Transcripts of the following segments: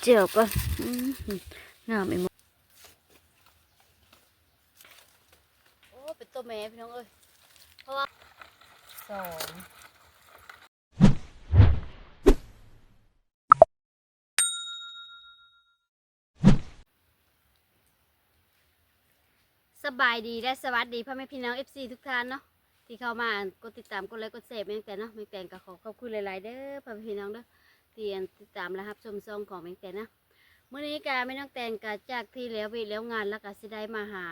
เจียวก็งามไอ้หมดโอ้เป็นตัวแม่พี่น้องเอ้ยเพราะว่าสองสบายดีและสวัสดีพ่อแม่พี่น้อง FC ทุกท่านเนาะที่เข้ามากดติดตามกดไลค์กดแชร์แม่งแต่เนาะแม่งแต่ก็ขอขอบคุณหลายๆเด้อพ่อแม่พี่น้องเด้อ ที่ติดตามและรับชมซองของแม่งแต่นะเมื่อนี้กาไม่ต้องแต่งกาจากที่แล้ววทแล้วงานแล้วก็สิได้มาหา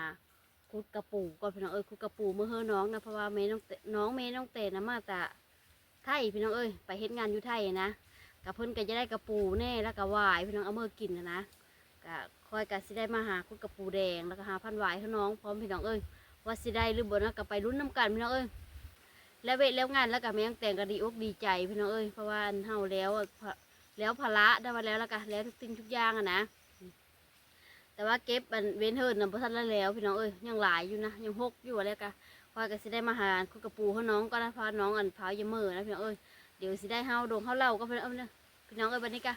คุดกระปูก่อนพี่น้องเอ้ยคุดกระปูเมื่อเฮอน้องนะเพราะว่าแม่น้องน้องแม่น้องเตนะมาแต่ไทยพี่น้องเอ้ยไปเฮ็ดงานอยู่ไทยนะกับเพิ่นก็จะได้กระปูแน่แล้วก็วายพี่น้องเอามือกินนะนะก็คอยกะสิได้มาหาคุดกระปูแดงแล้วก็หาพันหวายให้น้องพร้อมพี่น้องเอ้ยว่าสิได้หรือบ่นะก็ไปรุ่นน้ำกันพี่น้องเอ้ย แล้วเวทแล้วงานแล้วก็แม่งแต่งก็ดีอกดีใจพี่น้องเอ้ยเพราะว่าอันเฮาแล้วอะพะแล้วภาระได้มาแล้วแล้วก็แล้วทุกสิ่งทุกอย่างอะนะแต่ว่าเก็บอันเว้นเฮิร์นนำพทันแล้วแล้วพี่น้องเอ้ยยังหลายอยู่นะยังหกอยู่แล้วก็พอก็สิได้มาหาคุยกับปูเขาน้องก็นะเพาน้องอันพาอยามือนะพี่น้องเอ้ยเดี๋ยวสิได้เฮาดงเฮาเล่าก็พี่น้องเอ้ยนะพี่น้องเอ้ยบัดนี้ก็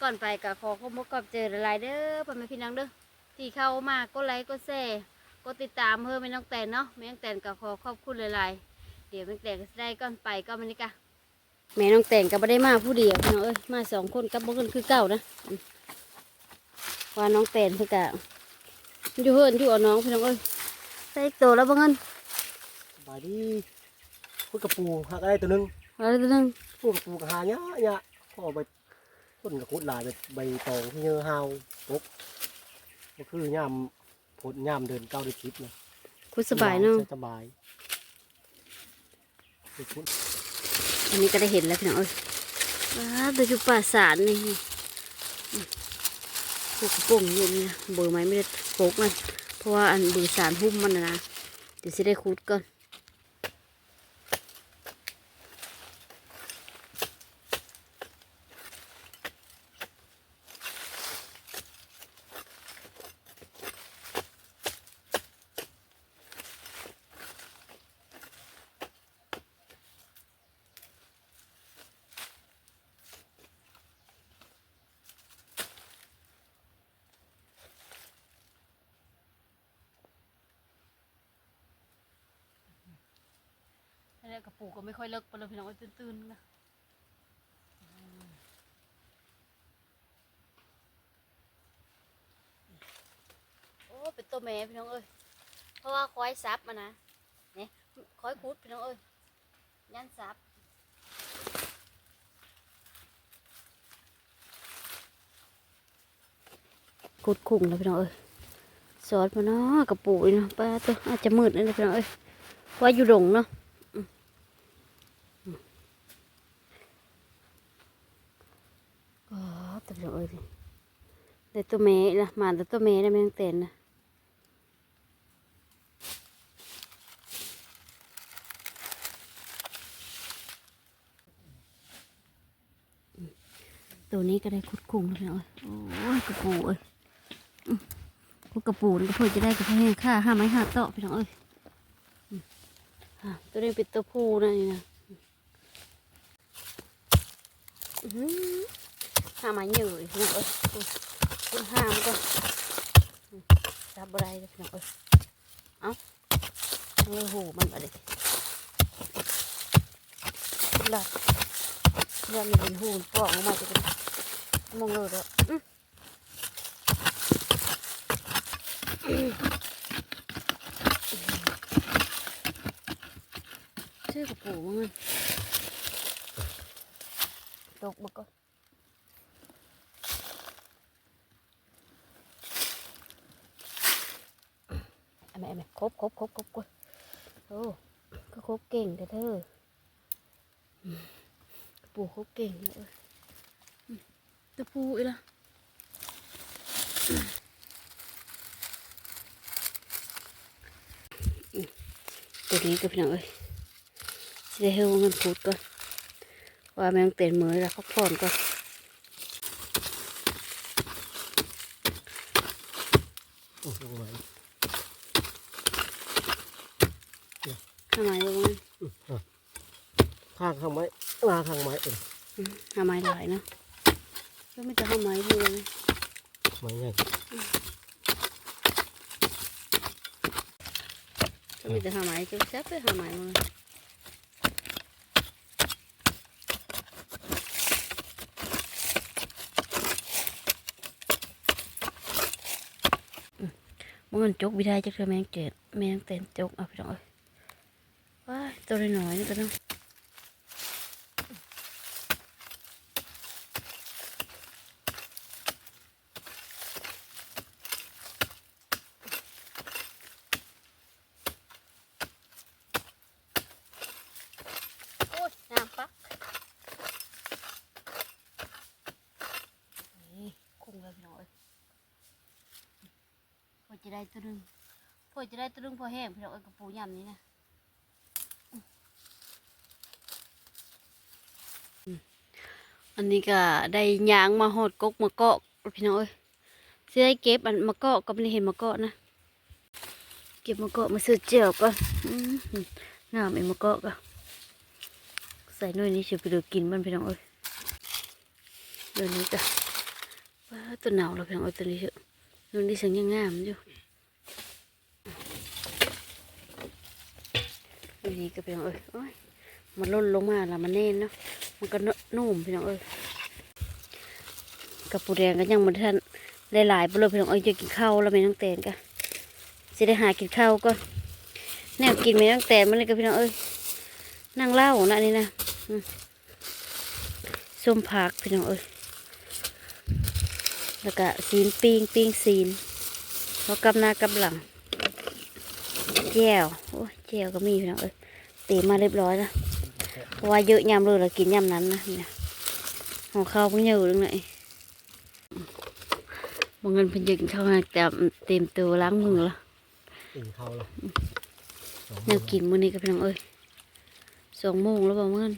ก่อนไปก็ขอขอบคุณขอบเจอหลายๆเด้อพ่อแม่พี่น้องเด้อที่เข้ามากดไลค์กดแชร์กดติดตามเพิ่มแม่น้องแตนเนาะแม่น้องแตนก็ขอขอบคุณหลายๆ เดี๋ยวแม่แต่งก็สิได้ก่อนไปก็มันนี่กะแม่น้องแต่งก็ไม่ได้มาผู้เดียวพี่น้องเอ้ยมาสองคนกับบุกันคือเก่านะอืมว่าน้องแต่งเพื่อกะอยู่เฮิรนอยู่เอาน้องพี่น้องเอ้ยใส่โตแล้วบ่เงินสบายดีพูดกับปูหักอะไรตัวหนึงอะไรตัวหนึงพูดกับปูกับหาเนี้ยเนี้ยพ่อไปต้นกับคุดหลายแบบใบตองที่เนื้อหาวตกก็คือย่ามผลย่ามเดินเก้าเดินชิปนะคุณสบายเนาะสบาย อันนี้ก็ได้เห็นแล้วพี่น้องเอ้ยว้าไปอยู่ป่าสารนี่อืมพวกกระโป่งอยู่นี่นะเบอร์ไม้ไม่ได้โฟกมันเพราะว่าอันเบอร์สารหุ้มมันนะนะเดี๋ยวจะได้คูดก่อน แล้กระปูก็ไม่ค่อยเลิกไปเลยพี่น้องตื่นๆนะโอ้เป็นตัวแม่พี่น้องเอ้ยเพราะว่าคอยซับมานะเนี่ยคอยคุดพี่น้องเอ้ยยันซับคุดคุ้งแล้วพี่น้องเอ้ยสอดมาเนาะกระปูนี่เนาะป้าตัวอาจจะมืดนะพี่น้องเอ้ยว่าอยู่ดงเนาะ อ๋อ ตัวเดียวเอ้ยเดี๋ยวตัวเมย์ละมาแต่ตัวเมย์นะแม่งเต้นนะตัวนี้ก็ได้คุดคุ้งแล้วเอ้ยโอ้ยกระปูเอ้ยคุดกระปูนก็เพื่อจะได้กระเพาะแห้งค่าห้าไม้ห้าเตาะพี่น้องเอ้ยตัวนี้เป็นตัวผู้นะนี่นะ ห้ามาเหนื่อยพี่น้องเอ้ยคุณห้ามันก็จับอะไรพี่น้องเอ้ยเอ้าเออโหมันอะไรหลับเรื่องมันเป็นหูปอกออกมาจะเป็นมองเลยแล้วอื้อชื่อกระปูมันตกบกก็อันไหนอันไหน ครบครบครบครบครบโอ้ก็ครบเก่งแต่เธอปูครบเก่งเลยตะปูอีละตัวนี้ก็พี่น้องเอ้ยสิได้เฮาเงินพูดก่อนว่าแมงเต็นมือแล้วพักผ่อนก่อน โอ้โหไว้ ทำไมวะมัน ข้างข้างไม้มาข้างไม้เอออืมทำไมหลายนะก็ไม่จะทำไมดีเลยไม้ใหญ่ก็ไม่จะทำไมจะแซ่บไปทำไมมึงมันจกบิได้จะคือแมงเจ็ดแมงเต็นจกเอาไปลองเอ้ยว้ายตัวน้อยๆนี่ก็ต้อง โอ้ยน้ำปักนี่คุ้งเลยพี่น้องเอ้ยพอจะได้ตัวหนึงพอจะได้ตัวห นึงพอแห้งพี่น้องเอ้ยกับปูยำนี้นะอันนี้ก็ได้ยางมาหดกกมะเกาะพี่น้องเอ้ยสิได้เก็บอันมะเกาะก็ไม่ได้เห็นมะเกาะนะ เก็บมะเกาะมาซื้อเจียวก่อนอืมงามไอ้มะเกาะก็ใส่หน่วยนี้เชียวไปดูกินมันพี่น้องเอ้ยเดี๋ยวนี้จ้ะว้าตัวหนาวแล้วพี่น้องเอ้ยตัวนี้เชียวหน่วนี้เสียงยังงามอยู่ หน่วยนี้ก็พี่น้องเอ้ยโอ้ยมันล่นลงมาแล้วมันแน่นเนาะมันก็นุ่มพี่น้องเอ้ยกับปูแดงก็ยังมันท่านได้หลายไปเลยพี่น้องเอ้ยจะกินข้าวแล้วไม่ต้องแตนกันจะได้หากินข้าวก่อนแนวกินไม่ต้องแตนมันเลยกับพี่น้องเอ้ยนั่งเล่านะอันนี่นะส้มผักพี่น้องเอ้ยแล้วก็ซีนปิ้งปิ้งซีนแล้วกำหน้ากำหลัง แจ่วโอ้ยแจ่วก็มีพี่น้องเอ้ยเตรียมมาเรียบร้อยแล้วเพราะว่าเยอะยำเลยเรากินยำนั้นนะเนี่ยของข้าวเพิ่งเยอะตรงไหนบางเงินเพิ่งยิงเข้ามาแต่เต็มตัวล้างมือแล้วติ่งเขาแล้วแนวกินมื้อนี้กับพี่น้องเอ้ยสองโมงแล้วบ่เมื่อน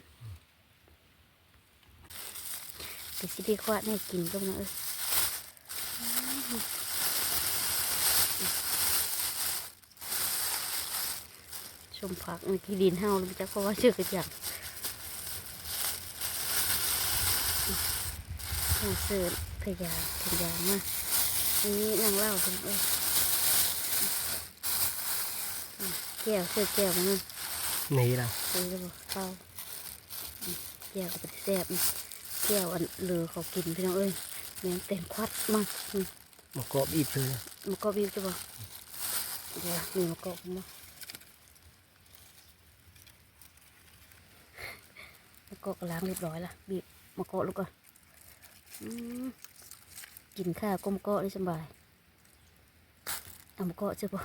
ไปสิได้ควาดแนวกินก็พี่น้องเอ้ยช มผักในที่ดินเฮาแล้วจักเพราะว่าเชื่อกระจักเอาเสิร์ฟพยาพยามานี่นางเล่าพี่น้องเอ้ยแก้วเสื้อแก้วมันนั่นนี่ล่ะซื้อแล้วบอกเข้าอืมแก้วก็ไปแซ่บนี่แก้วอันเหลือเขากินพี่น้องเอ้ยแมงเต็มควัดมากอืมมะกอกอีบเลยมะกอกบีบจะบอกเดี๋ยวมีมะกอกมั้ยมะ ก็ล้างเรียบร้อยละบีบมะกอกลูกก่อนอืมกินข้าวก็มะกอกได้สบายเอามะกอกใช่ปะ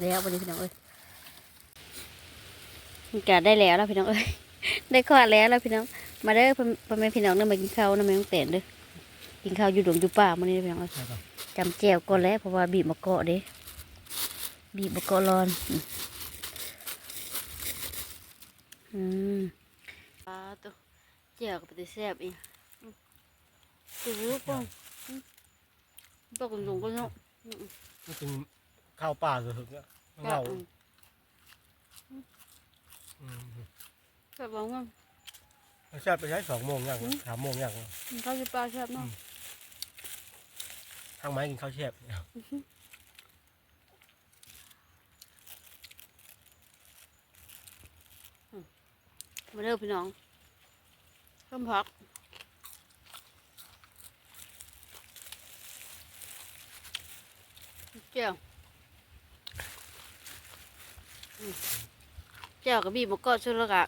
แล้ววันนี้พี่น้องเอ้ยกะได้แล้วแล้วพี่น้องเอ้ยได้คลอดแล้วแล้วพี่น้องมาเด้อพ่อแม่พี่น้องเด้อมากินข้าวนะแม่ต้งเต้นเด้อ กินข้าวอยู่ดงอยู่ป่ามื้อนี้พี่น้องเอ้ยใช่ป่ะจำแจวก่อนแล้วเพราะว่าบีบมะกอกเด้บีบมะกอกร้อนอืมอืมปลาตัวแจวก็ไปแซ่บอีกอืมตัวรู้ป่ะอืมปลากระดงก็เนาะอืมนี่เป็นข้าวป่าเสือกอะแซ่เงาบอืมอืมแซ่บบ้างมั้งแซ่บไปใช้สองโมงยังสามโมงยังกินข้าวอยู่ปลาแซ่บเนาะทางไม้กินข้าวแช่บมาเด้อพี่น้องเพิ่มผักแก้วแก้วกับบีบมะกอกช่วยแล้วกะ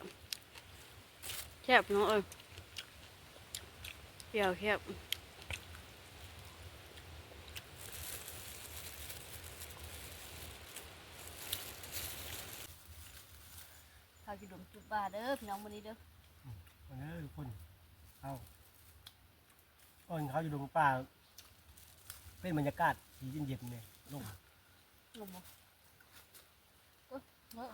แคบเนาะเอ้ยแก้วแคบข้าว จีดมจุบบาเด้อพี่น้องวันนี้เด้อวันนี้ทุกคนเข้าก่อนเขาอยู่ตรงป่า เป็นบรรยากาศสีเย็นๆเนี่ยลมงงบ่เอ้ยเนอ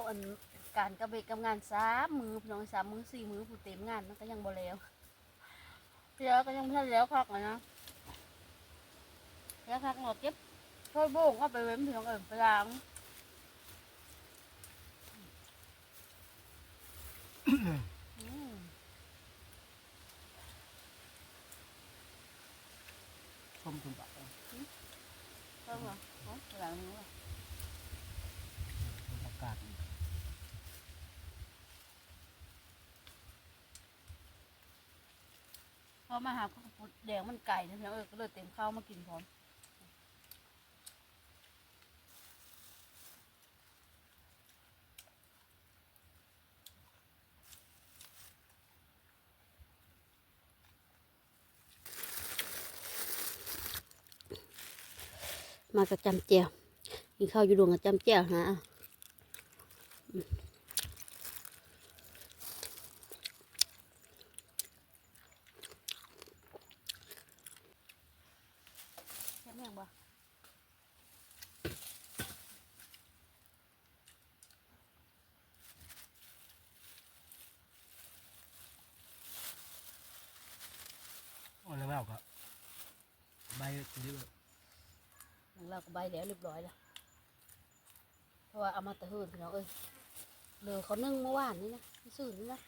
ะอืมอันการกระเบกกับงานสามมือพี่น้องสามมือสี่มือผู้เต็มงานมันก็ยังบ่แล้วเดี๋ยวก็ยังไม่ทันแล้วคักเลยนะแล้วคักหมดเก็บถ้วยโบ่งก็ไปเว้นพี่น้องเอิญไปล้างอืม ชมคุณปะ เพิ่มเหรออ๋อไปล้างมือว่ะ ประกาศ พอมาหาข้าวปุดแดงมันไก่นะพี่น้องเอิญก็เลยเต็มข้าวมากินพร้อมมากับจำเจียวกินข้าวอยู่ดวงกับจำเจียวนะอืมแค่แม่งบ่ อ๋อแล้วแล้วก็ใบนี้เลยของเราก็ใบแล้วเรียบร้อยแล้วเพราะว่าเอามาตะหืนพี่น้องเอ้ยเหลือเขานึ่งเมื่อวานนี่นะที่สื่อนี่นะ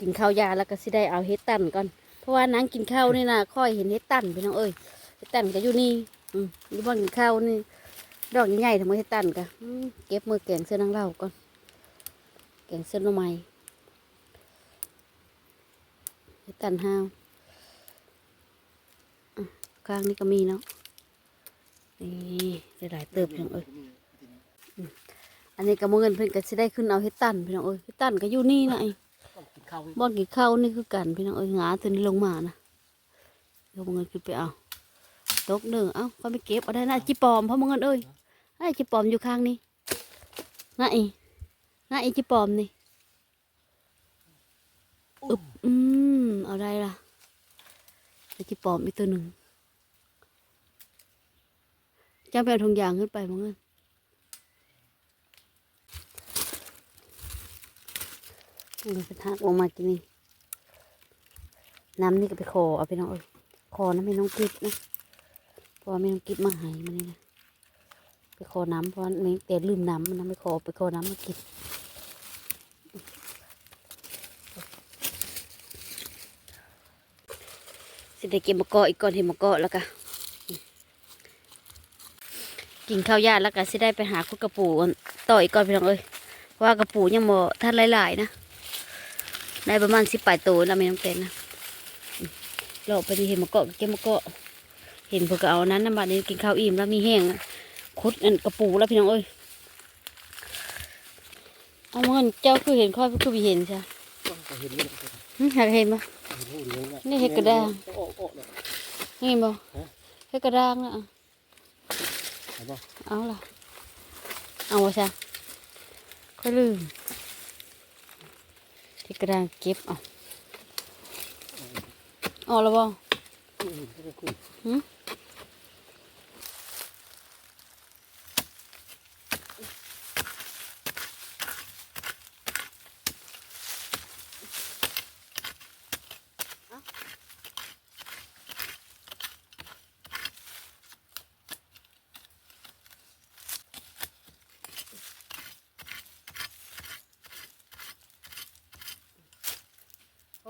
กินข้าวยาแล้วก็สิได้เอาเฮ็ดตันก่อน เพราะว่านางกินข้าวนี่นะค่อยเห็นเฮ็ดตันพี่น้องเอ้ยเฮ็ดตันก็อยู่นี่อืมอยู่บ้านกินข้าวนี่ ดอกใหญ่ๆทำไมเฮ็ดตันกะเก็บมือแกงเสื้อนางเล่าก่อนแกงเสื้อหน่อไม้เฮ็ดตันห้าวข้างนี้ก็มีเนาะนี่ได้หลายเติบพี่น้องเอ้ยอันนี้ก็มือเงินเพิ่นก็สิได้ขึ้นเอาเฮ็ดตันพี่น้องเอ้ยเฮ็ดตันก็อยู่นี่นะไอ้ต้อง ข้าวบ่อนกินข้าวนี่คือกันพี่น้องเอ้ยงาตัวนี้ลงมานะเดี๋ยวมือเงินขึ้นไปเอาตกหนึ่งเอ้าก็ไม่เก็บเอาได้นะจิปอมเพราะมือเงินเอ้ยไอ้จิปอมอยู่ข้างนี้น่าอีน่าอีจิปอมนี่อึบอืมเอาได้ละไอ้จิปอมอีกตัวหนึ่งจะไปเอาถุงยางขึ้นไปมือเงิน มันจะทักลงมากินนี่น้ำนี่ก็ไปคอเอาไปน้องเอ้ยคอน้ำไม่น้องกิบนะพราะว่าไม่น้องกิบมาหายมันนี่นะไปคอน้ำเพราะไม่แต่ลืมน้ำมันนะไม่คอไปคอน้ำมากินสิได้เก็บมะกอกอีกก่อนเห็นมะกอกแล้วก็กินข้าวยาแล้วก็สิได้ไปหาคุดกระปูต่ออีกก่อนพี่น้องเอ้ยว่ากระปูยังบ่ทันหลายๆนะ ได้ประมาณสิบปลายตัวแล้วไม่ต้องเต้นนะอืมเราไปดีเห็นมะเกาะเก็บมะเกาะเห็นเพื่อก็เอานั้นน้ำบัดนี้กินข้าวอิ่มแล้วมีแห้งอะคุดอันกระปูแล้วพี่น้องเอ้ยเอาเงินเจ้าคือเห็นค่อยคือไปเห็นใช่ก็เห็นเลยหึอยากเห็นปะเห็นหูเลี้ยงอะนี่เห็ดกระด้างออกออกเลยนี่เห็นบ่ฮะเฮ็ดกระด้างนะอะเห็นป่ะเอาล่ะเอาวะใช่ค่อยลืม เฮ็ดกระด้างเก็บเอาเอาแล้วบ่อืมก็จะคุยหืม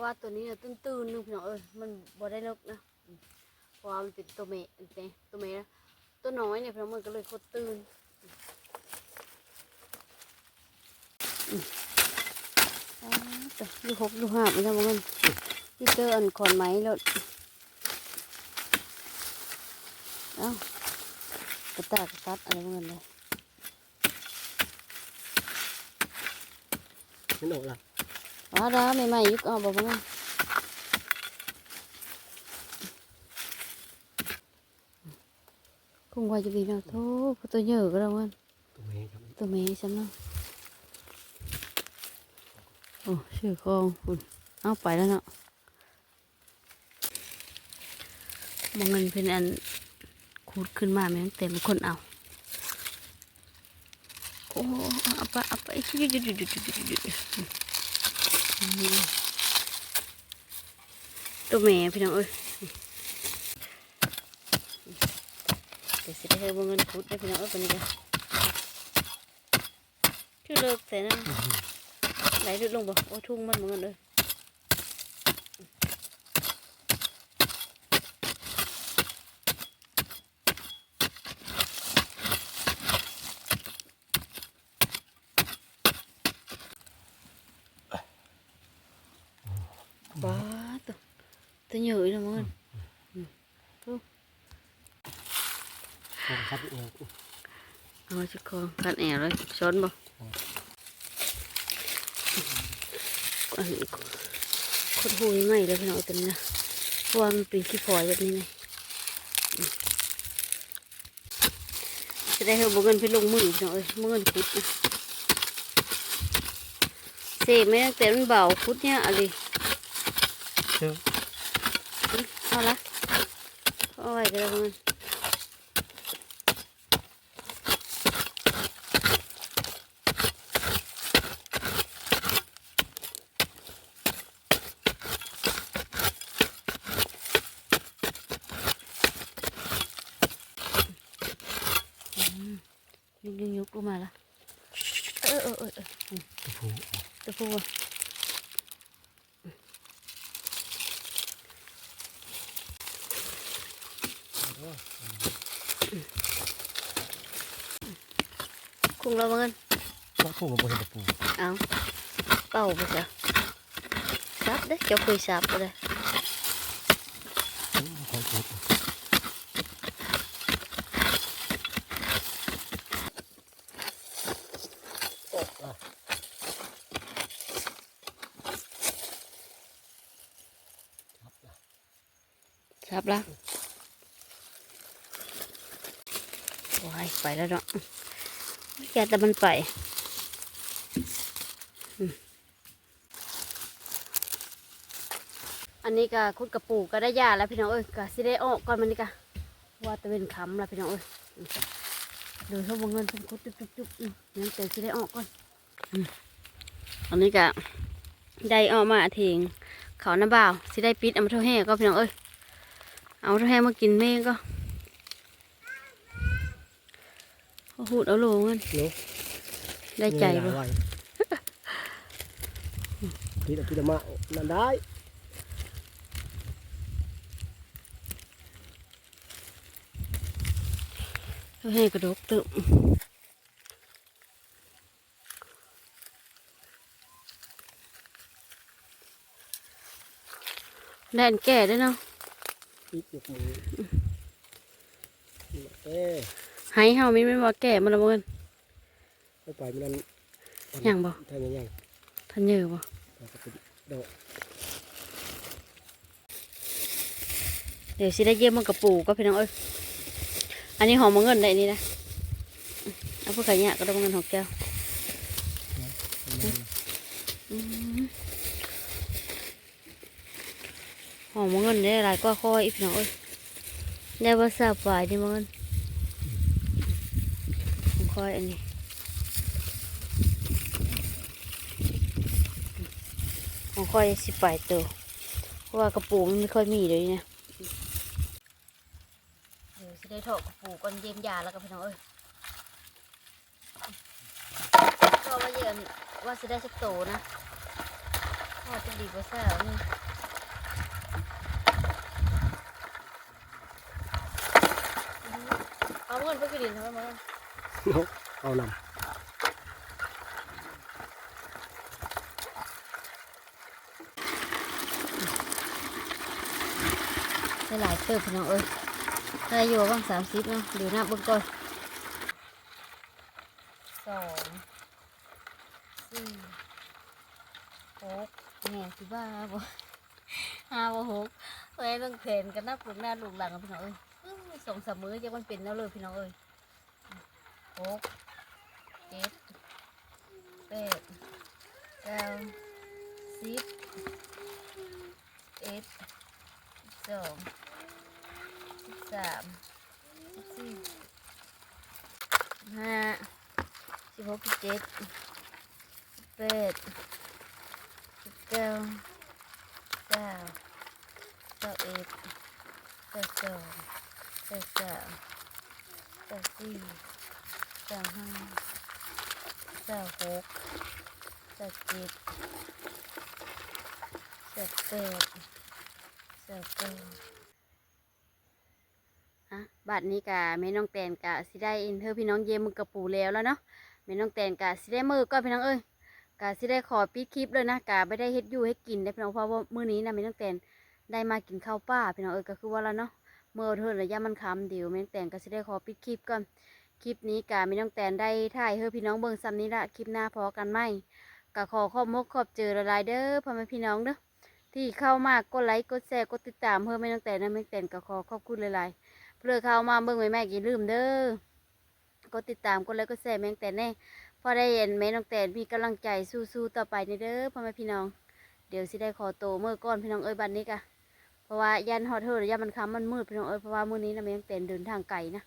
ว่าตัวนี้เนี่ยตื้นๆนึงพี่น้องเอ้ยมันบ่ได้ลิกนะอืมเพราะว่ามันเป็นตัวเมย์เป็นตัวเมย์นะตัวน้อยเนี่ยพี่น้องมันก็เลยโคตรตื้นดูหกดูห้าบมันจะมันที่เจออันขอนไม้แล้วเอ้ากระตากกระตัดอะไรมันเลยเห็นออกละอ๋อดาใหม่ๆยุกเอาบอกมันคุ้งงไว้จะดีเนาะโธ่ผู้ตัวเยอะก็แล้วมันตัวนี้ครับตัวเมย์ฉันเนาะโอ้ชื่อคลองคุณเอาไปแล้วเนาะมองเงินเป็นอันคูดขึ้นมาแม่งเต็มคนเอาโอ้เอาไปเอาไปหยุดหยุดหยุดหยุดหยุดหยุดหยุดนี่ ตัวแม่พี่น้องเอ้ยเดี๋ยวสิได้ให้วงเงินคูดได้พี่น้องเอ้ยปานนี้กันชื่อเลิกแต่นั่นไหลลึกลงบ่โอ้ทุ่งมันเหมือนกันเลยบ้าตัว ตัวใหญ่เลยมั้งครับเออเอาชิคอกันแอร์เลยช้อนบ่อันนี้โคตรหูยง่ายเลยพี่น้องเอาตัวนี้นะเพราะว่ามันเป็นขี้ฝอยแบบนี้ไงอืมจะได้ให้บุเงินไปลงมือพี่น้องเอ้ยมือเงินคุดนะเสพไม่ตั้งแต่มันเบาคุดเนี่ยอะไรเชื่อ เอาละเอาไว้ก็ได้บุเงิ นยุกยุกยุกลงมาละเออเออเออเอออืมตัวผู้ตะพูอะคุงเราเงินตัวผู้กับตัวเห็นตัวผู้เอาเป่าไปจ้ะซับเด้อเจ้าคุยซับไปเลยคอยเก็บครับซับละว้ายไปแล้วเนาะ แกแต่มันไปอันนี้ก็คุดกระปูก็ได้ยาแล้วพี่น้องเอ้ยก็สิได้ออกก่อนมันนี่ก็ว่าตะเวนคำแล้วพี่น้องเอ้ยเดี๋ยวเขาบงเงินเป็นคุดจุ๊บจุ๊บจุ๊บอืมงั้นแต่สิได้ออกก่อนอันนี้ก็ได้ออกมาเถียงเขาน้ำบ่าวสิได้ปิดเอามาเท่าแห่ก็พี่น้องเอ้ยเอาเท่าแห่มากินเมฆก็ เอาหูดเอาโหลเงินเนาะได้ใจบ่บ่กินกินมานั่นได้เท่าแห่กระดกตึมแดนแก่ด้วยเนาะปิดยกมือเอ้ย ไห้เฮามีไม่นว่าแก่มันละเมินไปปล่อยมันนั่นยังบ่ทางยังยังทันเยอะบ่ปกติดอกเดี๋ยวสิได้เยี่ยมมันกับปู่ก็พี่น้องเอ้ยอันนี้หอมมะเงินได้นี่นะอืมเอาพวกไก่เนี่ยก็ได้มะเงินหกแก้วอืมหอมมะเงินได้หลายกว่าค่อยอีกพี่น้องเอ้ยได้ว่าสาบปลายนี่มะเงินของ ค่อยอันนี้ของค่อยสิปลายตัวเพราว่ากระปูมันไม่ค่อยมีเลยเนี่ยเดี๋ยวสิได้ถอกกระปูก่อนเยี่ยมยาแล้วกับพี่น้องเอ้ยก็ว่าเยี่ยมว่าสิได้สักโตนะพ่อจะดีกว่าแซ่บนี่เอาเงินไปกินดินทำไมมัน เนาะเอานได้หลายเติบพี่น้องเอ้ยได้อยู่บ้างสามสิบเนาะดูหน้าเบิ่งก่อนสองสี่หกแง่สิบ้าบ่ห้าบ่หกเอ้ยต้องเพนกันนับลูกหน้าลูกหลังกันพี่น้องเอ้ยสองสามมื้อยังมันเป็นแล้วเลยพี่น้องเอ้ย กเจ็ดแปดเก้าสิบเอ็ดสิบสองสิบสามสิบสี่ห้าสิบหกสิบเจ็ดแปดสิบเก้าเก้าเก้าเอ็ดเก้าสองเก้าสามเก้าสี่ เก้าห้าเก้าหกเก้าเจ็ดเก้าแปดเก้าเก้าอะบัดนี้กะแม่น้องแตนกะสิได้อินเทอร์พี่น้องเยมมือกับปูแล้วแล้วเนาะแม่น้องแตนกะสิได้มือก็พี่น้องเอ้ยกะสิได้ขอปิดคลิปเลยนะกะไม่ได้เฮ็ดอยู่ให้กินได้พี่น้องเพราะว่ามื้อนี้นะแม่น้องแตนได้มากินข้าวป้าพี่น้องเอ้ยก็คือว่าแล้วเนาะเมื่อเทินระยะมันคำเดี๋ยวแม่น้องแตนก็สิได้ขอปิดคลิปก่อน คลิปนี้กะแม่น้องแตนได้ถ่ายเฮ้พี่น้องเบิ่งซ้ำนี้ละคลิปหน้าพอกันไหมกะขอขอบมกขอบเจอละลายเด้อพ่อแม่พี่น้องเด้อที่เข้ามากกดไลค์กดแชร์กดติดตามเพื่อแม่น้องแตนนะแม่น้องแตนก็ขอขอบคุณหลายๆเพื่อเข้ามาเบิ่งใหม่ๆอย่าลืมเด้อกดติดตามกดไลค์กดแชร์แม่งแต่แน่พอได้เห็นแม่น้องแตนมีกำลังใจสู้ๆต่อไปในเด้อพ่อแม่พี่น้อง เดี๋ยวสิได้ขอโตเมื่อก่อนพี่น้องเอ้ยบัดนี้กะเพราะว่ายันฮอดเธอระยะมันค้ำมันมืดพี่น้องเอ้ยเพราะว่ามื้อนี้นะแม่น้องแตนเดินทางไกลนะ